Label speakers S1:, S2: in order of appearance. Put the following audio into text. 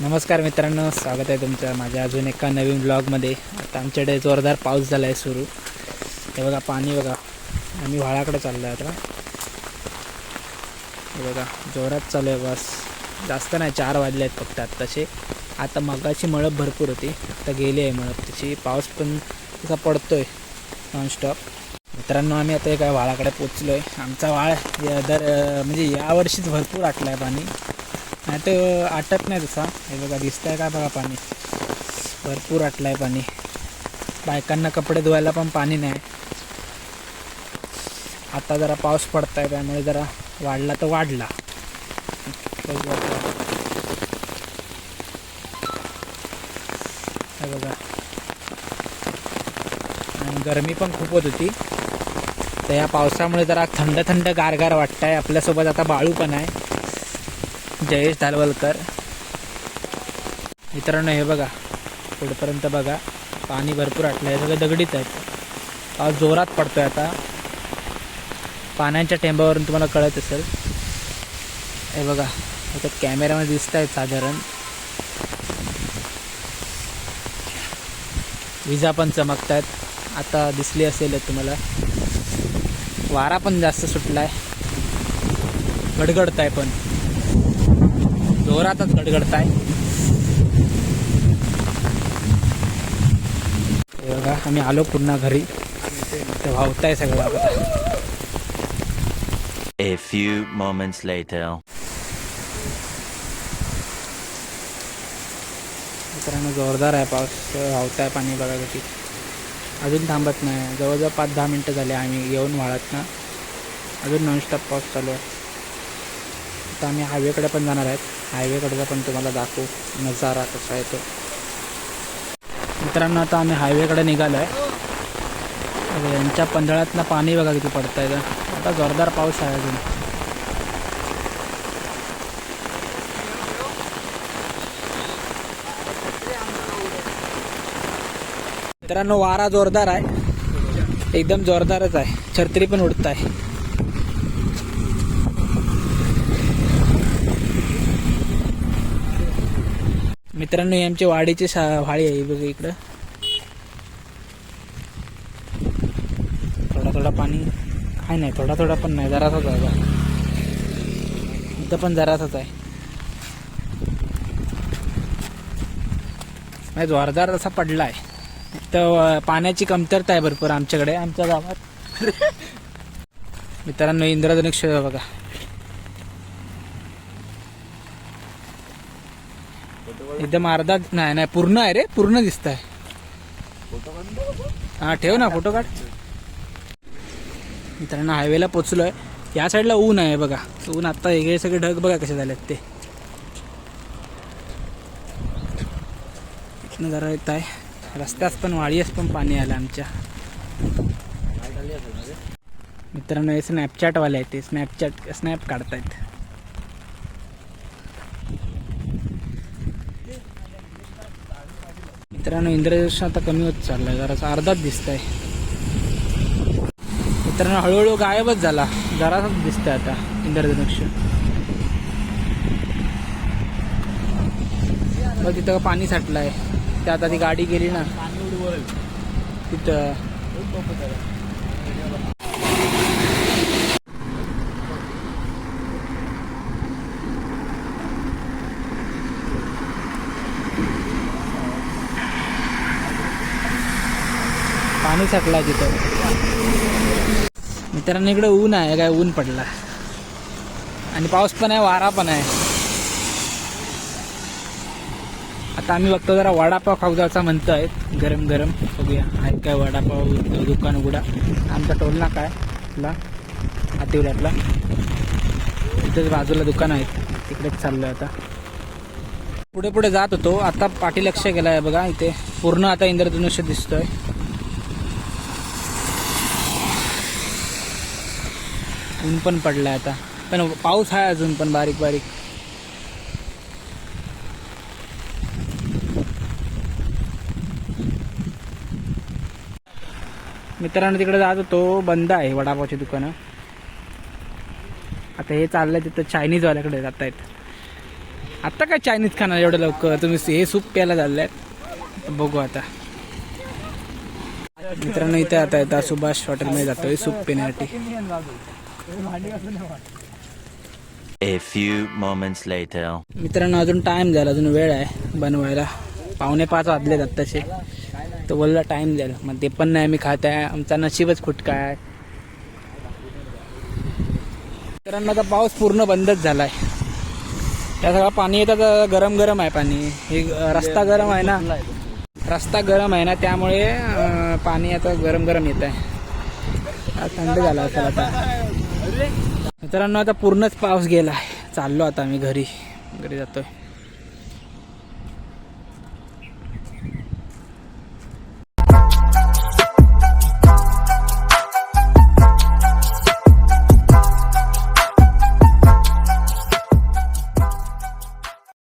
S1: नमस्कार मित्रांनो स्वागत आहे तुमचं माझ्या अजून एका नवीन ब्लॉगमध्ये आता आमच्याकडे जोरदार पाऊस झाला आहे सुरू. हे बघा पाणी बघा. आम्ही व्हाळाकडे चाललो आहे आता. हे बघा जोरात चालू आहे बस. जास्त नाही चार वाजले आहेत फक्त आत्ताचे. आता मगाची मळप भरपूर होती. आता गेली आहे मळप. तशी पाऊस पण तसा पडतो आहे नॉनस्टॉप मित्रांनो आम्ही आता एका व्हाळाकडे पोचलो आहे आमचा व्हाळ दर म्हणजे यावर्षीच भरपूर आटला आहे पाणी. नाही तर आटत नाही तसा. हे बघा दिसत आहे का बघा पाणी? भरपूर आटलं आहे पाणी. बायकांना कपडे धुवायला पण पाणी नाही. आता जरा पाऊस पडत आहे त्यामुळे जरा वाढला तर वाढला. हे बघा. आणि गरमी पण खूप होत. होती तर या पावसामुळे जरा थंड थंड गारगार वाटत आहे आपल्यासोबत आता बाळू पण आहे. जयेश धालवलकर मित्रांनो हे बघा. पुढपर्यंत बघा. पाणी भरपूर आटलं. आहे सगळं दगडीच आहेत. पाऊस जोरात पडतोय आता. पाण्याच्या टेंबावरून तुम्हाला कळत असेल. हे बघा. आता कॅमेऱ्यामध्ये दिसत आहेत साधारण. विजा पण चमकत आहेत आता दिसली असेल तुम्हाला. वारा पण जास्त सुटला आहे गडगडत आहे पण. जोरातच गडगडताय. हे बघा आम्ही आलो पुन्हा घरी. तर वाहताय सगळं आता.
S2: A few moments later.
S1: मित्रांनो जोरदार आहे पाऊस. वाहताय पाणी बघा कशी अजून थांबत नाही. जवळजवळ पाच दहा मिनटं झाले आम्ही येऊन वाळत ना अजून नॉनस्टॉप पाऊस चालू आहे. आता आम्ही हायवेकडे पण जाणार आहेत. हायवेकडचा पण तुम्हाला दाखवू नजारा कसा आहे तो. मित्रांनो आता आम्ही हायवेकडे निघालो आहे यांच्या पंधरातनं पाणी बघा किती पडतं आहे आता जोरदार पाऊस आहे अजून. मित्रांनो वारा जोरदार आहे. एकदम जोरदारच आहे. छत्री पण उडत आहे मित्रांनो ही वाडीचे वाडीची शा व्हाळी आहे बघा इकडं. थोडा थोडा पाणी काय नाही थोडा थोडा पण नाही जरासाच आहे बघा. इथं पण जरासाच आहे. नाही जोरदार असा पडला आहे तर पाण्याची कमतरता आहे भरपूर आमच्याकडे आमच्या गावात. मित्रांनो इंद्रधनुष्य बघा. एकदम अर्धा नाही नाही पूर्ण आहे रे पूर्ण दिसत आहे हा ठेव ना फोटो काढ. मित्रांनो हायवेला पोचलोय. या साईडला ऊन आहे बघा. ऊन आता वेगळे सगळे ढग बघा कसे झालेत ते. जरा येत आहे. रस्त्यास पण वाळीस पण पाणी आलं आमच्या. मित्रांनो हे स्नॅपचॅटवाले आहेत. ते स्नॅपचॅट स्नॅप काढतायत. मित्रांनो इंद्रधनुष्य आता कमी होत चाललाय. जरासा अर्धाच दिसत आहे मित्रांनो हळूहळू गायबच झाला. जरासाच दिसतंय आता इंद्रधनुष्य बघ तिथं पाणी साठलं आहे त्यात आता ती गाडी गेली ना. तिथं. पाणी साठलं तिथं. मित्रांनो इकडे ऊन आहे काय ऊन पडला. आणि पाऊस पण आहे वारा पण आहे. आता आम्ही बघतो जरा वडापाव खाऊ जायचा म्हणतो आहे गरम गरम बघूया. आहेत काय वडापाव दुकान उघडा. आमचा टोल नाका आहे आपला हातिवड्यातला. इथेच बाजूला दुकान आहेत. तिकडेच चाललो आता. पुढे पुढे जात होतो. आता पाठी लक्ष गेला आहे बघा इथे. पूर्ण आता इंद्रधनुष्य दिसतोय. ऊन पण पडलाय आता. पण पाऊस आहे अजून पण बारीक बारीक. मित्रांनो तिकडे जात होतो. बंद आहे वडापावची दुकानं. आता हे चाललंय तिथं चायनीजवाल्याकडे जात आहेत आता काय चायनीज खाणार एवढं लवकर? तुम्ही हे सूप प्यायला चाललंय बघू आता. मित्रांनो इथे आता येतात सुभाष हॉटेलमध्ये जातोय सूप पिण्यासाठी.
S2: A few moments later.
S1: मित्रांनो अजून टाइम झाला अजून वेळ आहे बनवायला. पावणे पाच वाजलेत आत्ताचे. तर बोलला टाइम झाला. मग ते पण नाही मी खात आहे. आमचा नशीबच फुटका आहे. मित्रांनो आता पाऊस पूर्ण बंदच झाला आहे त्या सगळं पाणी येतं गरम गरम आहे पाणी. हे रस्ता गरम आहे ना? रस्ता गरम आहे ना त्यामुळे पाणी आता गरम गरम येत आहे थंड झाला असेल आता. मित्रांनो आता पूर्णच पाऊस गेला आहे चाललो आता आम्ही घरी. घरी जातोय.